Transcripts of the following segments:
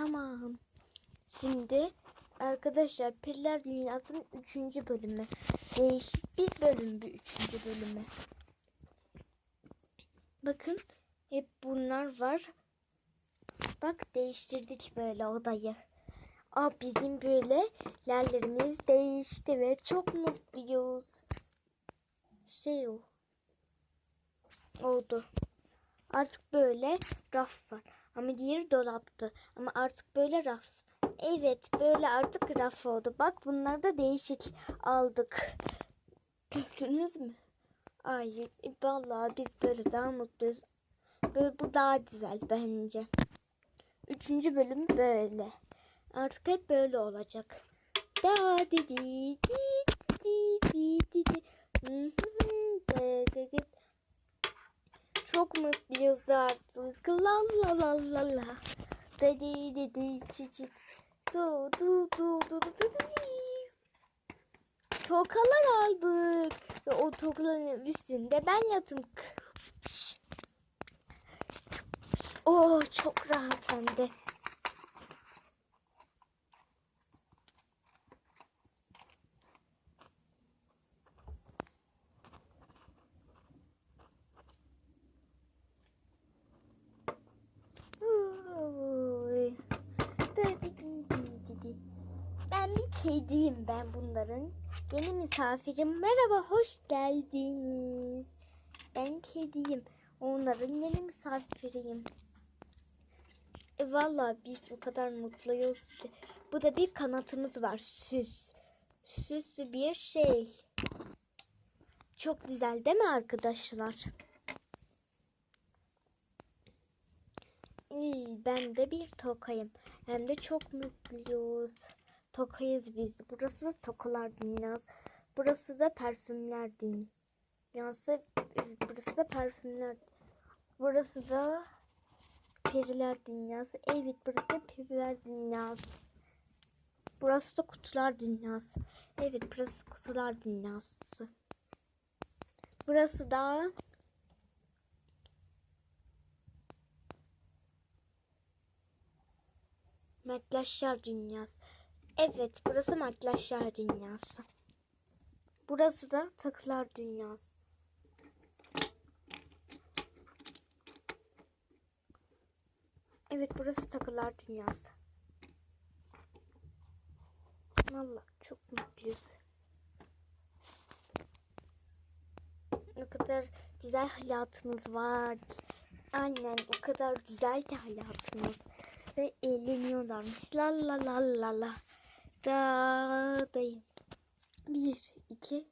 Tamam. Şimdi arkadaşlar Periler Dünyası'nın 3. bölümü. Değişik bir bölüm bu 3. bölümü. Bakın hep bunlar var. Bak değiştirdik böyle odayı. Aa, bizim böyle yerlerimiz değişti ve çok mutluyuz. Şey o. Oldu. Artık böyle raf var. Ama diğeri dolaptı. Ama artık böyle raf. Evet böyle artık raf oldu. Bak bunları da değişik aldık. Gördünüz mü? Ay vallahi biz böyle daha mutluyuz. Böyle bu daha güzel bence. Üçüncü bölüm böyle. Artık hep böyle olacak. Da di di di di di di. Hı hı hı, de de de. Çok mutluyuz artık. La la la la la. De di di di çi çi. Du du du du du du du. Tokalar aldık. Ve o tokaların üstünde ben yatım. Oo çok rahat hem de. Kediyim ben bunların. Yeni misafirim. Merhaba hoş geldiniz. Ben kediyim. Onların yeni misafiriyim. E valla biz o kadar mutluyuz ki. Bu da bir kanatımız var. Süs. Süslü bir şey. Çok güzel değil mi arkadaşlar? İyi, ben de bir tokayım. Hem de çok mutluyuz. Tokayız biz. Burası da tokalar dünyası. Burası da parfümler dünyası. Burası da parfümler. Burası da periler dünyası. Evet burası da periler dünyası. Burası da kutular dünyası. Evet burası kutular dünyası. Burası da Makyajlar dünyası. Evet, burası makyajlar dünyası. Burası da takılar dünyası. Evet, burası takılar dünyası. Vallahi çok mutluyuz. Ne kadar güzel hayatımız var. Aynen o kadar güzel ki hayatımız ve eğleniyorlarmış. La la la la la. Dağdayım. Bir, iki,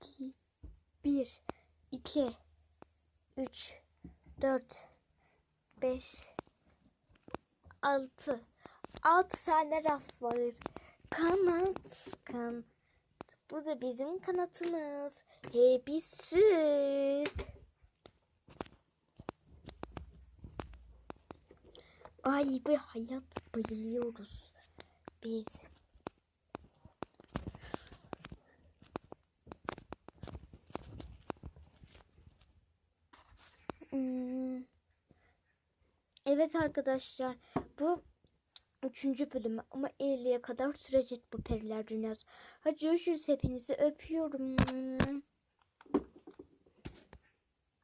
iki, bir, iki, üç, dört, beş, altı. Altı tane raf var. Kanat, kan. Bu da bizim kanatımız. Hey bir süs. Ay be hayat bayılıyoruz biz. Evet arkadaşlar bu üçüncü bölüm ama 50'ye kadar sürecek bu periler dünyası. Hadi görüşürüz hepinizi öpüyorum.